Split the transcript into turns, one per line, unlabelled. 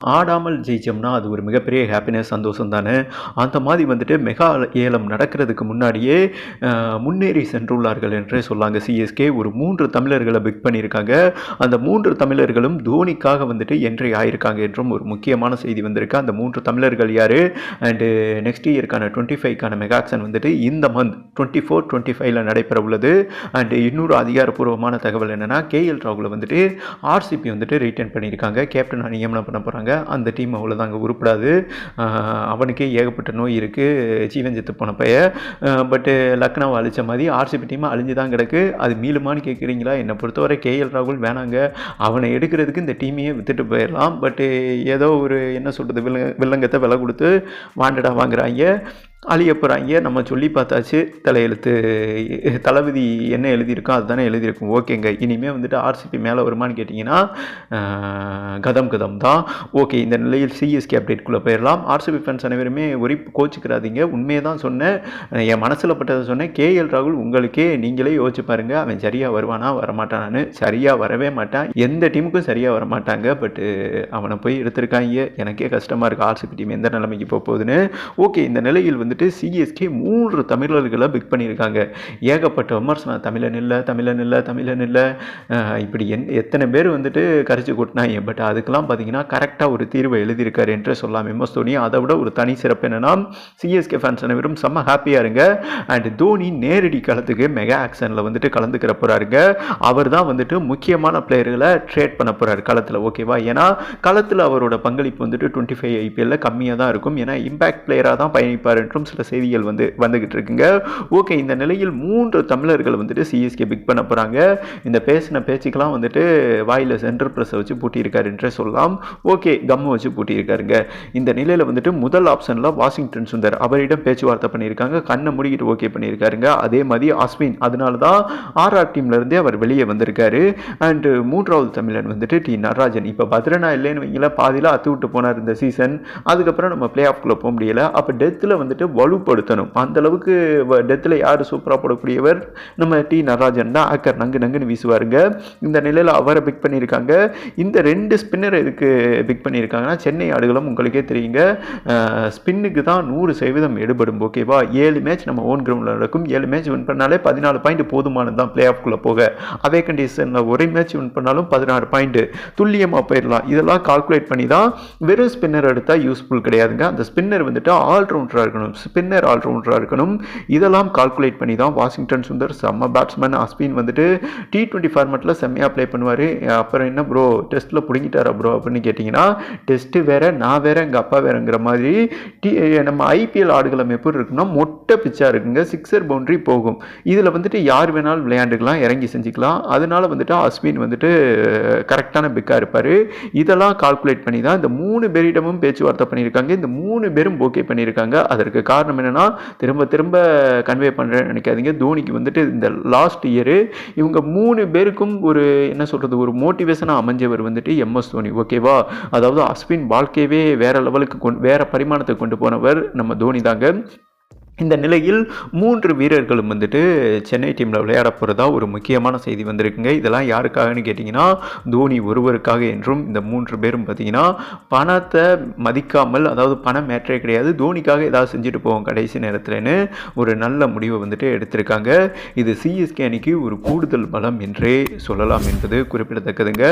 ஆடாமல் ஜெயிச்சோம்னா அது ஒரு மிகப்பெரிய ஹாப்பினஸ் சந்தோஷம் தானே? அந்த மாதிரி வந்துட்டு மெகா ஏலம் நடக்கிறதுக்கு முன்னாடியே முன்னேறி சென்றுள்ளார்கள் என்றே சொல்லாங்க. சிஎஸ்கே ஒரு மூன்று தமிழர்களை பிக் பண்ணியிருக்காங்க. அந்த மூன்று தமிழர்களும் தோனிக்காக வந்துட்டு என்ட்ரி ஆயிருக்காங்க என்றும் ஒரு முக்கியமான செய்தி வந்திருக்கு. அந்த மூன்று தமிழர்கள் யார்? அண்டு நெக்ஸ்ட் இயருக்கான டுவெண்ட்டி ஃபைவ்க்கான மெகாக்சன் வந்துட்டு இந்த மந்த் டுவெண்ட்டி ஃபோர் டுவெண்ட்டி ஃபைவ்ல நடைபெற உள்ளது. அண்டு இன்னொரு அதிகாரப்பூர்வமான தகவல் என்னென்னா கேஎல் ராகுல வந்துட்டு ஆர்சிபி வந்துட்டு ரிட்டர்ன் பண்ணியிருக்காங்க. கேப்டன் நியமனம் பண்ண போகிறாங்க அந்த டீம் அவ்வளோதாங்க உருப்படாது. அவனுக்கே ஏகப்பட்ட நோய் இருக்குது சீவன் செத்து போன பைய. பட்டு லக்னோவை அழிச்ச மாதிரி ஆர்சிபி டீம் அழிஞ்சு தான் கிடக்கு. அது மீளுமான்னு கேட்குறீங்களா என்னை பொறுத்தவரை கேஎல் ராகுல் வேணாங்க. அவனை எடுக்கிறதுக்கு இந்த டீமையே வித்துட்டு போயிடலாம். பட்டு ஏதோ ஒரு என்ன சொல்கிறது வில்ல வில்லங்கத்தை விலை கொடுத்து வாண்டடாக வாங்குறாங்க. அழிய போகிறாங்க நம்ம சொல்லி பார்த்தாச்சு தலையெழுத்து தளபதி என்ன எழுதியிருக்கோ அதுதானே எழுதியிருக்கும். ஓகேங்க. இனிமேல் வந்துட்டு ஆர்சிபி மேலே வருமான்னு கேட்டிங்கன்னா கதம் கதம் தான். ஓகே இந்த நிலையில் சிஎஸ்கே அப்டேட்குள்ளே போயிடலாம். ஆர்சிபி ஃபேன்ஸ் அனைவருமே ஒரே கோச்சிக்கிறாதீங்க உண்மையை தான் சொன்னேன். என் மனசில் பட்டதை சொன்னேன். கேஎல் ராகுல் உங்களுக்கே நீங்களே யோசிச்சு பாருங்கள் அவன் சரியாக வருவானா வரமாட்டானான்னு. சரியாக வரவே மாட்டான். எந்த டீமுக்கும் சரியாக வரமாட்டாங்க. பட்டு அவனை போய் எடுத்திருக்காங்க. எனக்கே கஷ்டமாக இருக்குது ஆர்சிபி டீம் எந்த நிலைமைக்கு போக போகுதுன்னு. ஓகே இந்த நிலையில் வந்துட்டு சிஎஸ்கே மூன்று தமிழர்களை பிக் பண்ணியிருக்காங்க. ஏகப்பட்ட விமர்சனம் தமிழன் இல்லை தமிழன் இல்லை தமிழன் இல்லை. இப்படி என் எத்தனை பேர் வந்துட்டு கரைச்சி கொட்டினாங்க. பட் அதுக்கெல்லாம் பார்த்தீங்கன்னா கரெக்டாக ஒரு தீர்வை எழுதியிருக்காரு என்று சொல்லலாம் எம்எஸ் தோனி அதை விட ஒரு தனி சிறப்பு என்னென்னா சிஎஸ்கே ஃபேன்ஸ் அனைவரும் செம்ம ஹாப்பியாக இருங்க. அண்ட் தோனி நேரடி களத்துக்கு மெகா ஆக்ஷனில் வந்துட்டு கலந்துக்கிற போகிறாருங்க அவர் தான் வந்துட்டு முக்கியமான பிளேயர்களை ட்ரேட் பண்ண போகிறாரு களத்தில் ஓகேவா ஏன்னா களத்தில் அவரோட பங்களிப்பு வந்துட்டு டுவெண்ட்டி ஃபைவ் ஐபிஎல்ல கம்மியாக தான் இருக்கும். ஏன்னா இம்பாக்ட் பிளேயராக தான் பயணிப்பார் என்றும் சில செய்திகள் வந்து வந்துகிட்டு இருக்குங்க ஓகே இந்த நிலையில் மூன்று தமிழர்கள் வந்துட்டு சிஎஸ்கே பிக் பண்ண போகிறாங்க இந்த பேசின பேச்சுக்கெல்லாம் வந்துட்டு வாயில் சென்ட்ரல் ப்ரெஸ்ஸை வச்சு பூட்டியிருக்காருன்றே சொல்லலாம். ஓகே கம்மை வச்சு பூட்டியிருக்காருங்க. இந்த நிலையில் வந்துட்டு முதல் ஆப்ஷனில் வாஷிங்டன் சுந்தர் அவரிடம் பேச்சுவார்த்தை பண்ணியிருக்காங்க. கண்ணை முடிக்கிட்டு ஓகே பண்ணியிருக்காருங்க. அதே மாதிரி அஸ்வின். அதனால தான் ஆர்ஆர் டீம்லேருந்தே அவர் வெளியே வந்திருக்காரு. அண்டு மூன்றாவது தமிழன் வந்துட்டு டி நடராஜன். இப்போ பத்ரனா இல்லைன்னு வைங்கள பாதியில் அத்து விட்டு போனார் இந்த சீசன் அதுக்கப்புறம் நம்ம பிளே ஆஃப்குள்ளே போக முடியலை. அப்போ டெத்தில் வந்துட்டு வலுப்படுத்தணும். அந்தளவுக்கு டெத்தில் யார் சூப்பராக போடக்கூடியவர்? நம்ம டி நடராஜன் தான். ஆக்கர் நங்கு நங்குன்னு வீசுவாருங்க. இந்த நிலையில் அவரை பிக் பண்ணியிருக்காங்க. இந்த ரெண்டு ஸ்பின்னர் இதுக்கு பிக் பண்ணியிருக்காங்கன்னா சென்னை ஆடுகளும் உங்களுக்கே தெரியுங்க. ஸ்பின்னுக்கு தான் நூறு சதவீதம் எடுபடும். ஓகேவா ஏழு மேட்ச் நம்ம ஓன் கிரவுண்டில் நடக்கும். ஏழு மேட்ச் வின் பண்ணாலே பதினாலு பாயிண்ட் போதுமானது தான் பிளே ஆஃப்குள்ளே போக. அதே கண்டிஷனில் ஒரே மேட்ச் வின் பண்ணாலும் பதினாறு பாயிண்ட் துல்லியமாக போயிடலாம். இதெல்லாம் கால்குலேட் பண்ணி தான் வெறும் ஸ்பின்னர் எடுத்தால் யூஸ்ஃபுல் கிடையாதுங்க. அந்த ஸ்பின்னர் வந்துட்டு ஆல்ரவுண்டராக இருக்கணும். ஸ்பின்னர் ஆல்ரவுண்டராக இருக்கணும். இதெல்லாம் கால்குலேட் பண்ணி தான் வாஷிங்டன் சுந்தர் செம்ம பேட்ஸ்மேன் அஸ்பின் வந்துட்டு டி டுவெண்ட்டி ஃபார்மெட்டில் செம்மையாக ப்ளே பண்ணுவார். அப்புறம் என்ன ப்ரோ டெஸ்ட்டில் பிடிங்கிட்டாரா ப்ரோ அப்படின்னு கேட்டிங்கன்னா டெஸ்ட்டு வேறு நான் வேறு எங்கள் அப்பா வேறுங்கிற மாதிரி டி நம்ம ஐபிஎல் ஆடுகளம் எப்படி இருக்குன்னா மொட்டை பிச்சாக இருக்குங்க. சிக்ஸர் பவுண்டரி போகும். இதில் வந்துட்டு யார் வேணாலும் விளையாண்டுக்கலாம் இறங்கி செஞ்சுக்கலாம். அதனால் வந்துட்டு அஸ்வின் வந்துட்டு கரெக்டான பிக்காக இருப்பார். இதெல்லாம் கால்குலேட் பண்ணி தான் இந்த மூணு பேரிடமும் பேச்சுவார்த்தை பண்ணியிருக்காங்க. இந்த மூணு பேரும் ஓகே பண்ணியிருக்காங்க. அதற்கு காரணம் என்னென்னா திரும்ப திரும்ப கன்வே பண்ணுறேன்னு நினைக்காதீங்க. தோனிக்கு வந்துட்டு இந்த லாஸ்ட் இயரு இவங்க மூணு பேருக்கும் ஒரு என்ன சொல்கிறது ஒரு மோட்டிவேஷனாக அமைஞ்சவர் வந்துட்டு எம்எஸ் தோனி ஓகேவா அதாவது அஸ்வின் வாழ்க்கையவே வேறு லெவலுக்கு கொண்டு வேறு பரிமாணத்தை கொண்டு போனவர் நம்ம தோனி தாங்க. இந்த நிலையில் மூன்று வீரர்களும் வந்துட்டு சென்னை டீமில் விளையாட போகிறதா ஒரு முக்கியமான செய்தி வந்திருக்குங்க. இதெல்லாம் யாருக்காகன்னு கேட்டிங்கன்னா தோனி ஒருவருக்காக என்றும் இந்த மூன்று பேரும் பார்த்தீங்கன்னா பணத்தை மதிக்காமல் அதாவது பணம் மேற்றே கிடையாது தோனிக்காக ஏதாவது செஞ்சுட்டு போவோம் கடைசி நேரத்தில்னு ஒரு நல்ல முடிவை வந்துட்டு எடுத்திருக்காங்க. இது சிஎஸ்கே அணிக்கு ஒரு கூடுதல் பலம் என்றே சொல்லலாம் என்பது குறிப்பிடத்தக்கதுங்க.